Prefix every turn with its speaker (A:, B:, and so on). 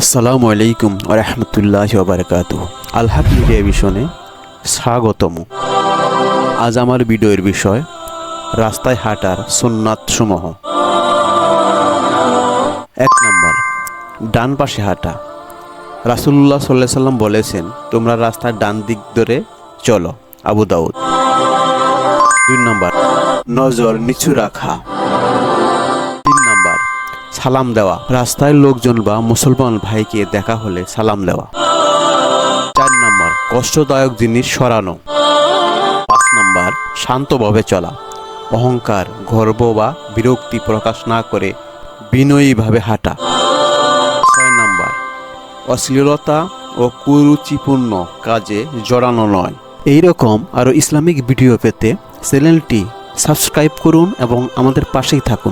A: আসসালামু আলাইকুম রহমতুল্লাহ বারকাত আলহাক মিডিয়া মিশনে স্বাগতম। আজ আমার ভিডিওর বিষয়, রাস্তায় হাঁটার সুন্নাত সমূহ। এক নম্বর, ডান পাশে হাঁটা। রাসুল্লাহ সাল্লাহ সাল্লাম বলেছেন, তোমরা রাস্তার ডান দিক ধরে চলো, আবু দাউদ। দুই নম্বর, নজর নিচু রাখা। সালাম দেওয়া। রাস্তায় লোকজন বা মুসলমান ভাইকে দেখা হলে সালাম দেওয়া। চার নম্বর, কষ্টদায়ক জিনিস সরানো। পাঁচ নম্বর, শান্তভাবে চলা। অহংকার, গর্ব বা বিরক্তি প্রকাশ না করে বিনয়ীভাবে হাঁটা। ছয় নম্বর, অশ্লীলতা ও কুরুচিপূর্ণ কাজে জড়ানো নয়। এই রকম আরও ইসলামিক ভিডিও পেতে চ্যানেলটি সাবস্ক্রাইব করুন এবং আমাদের পাশেই থাকুন।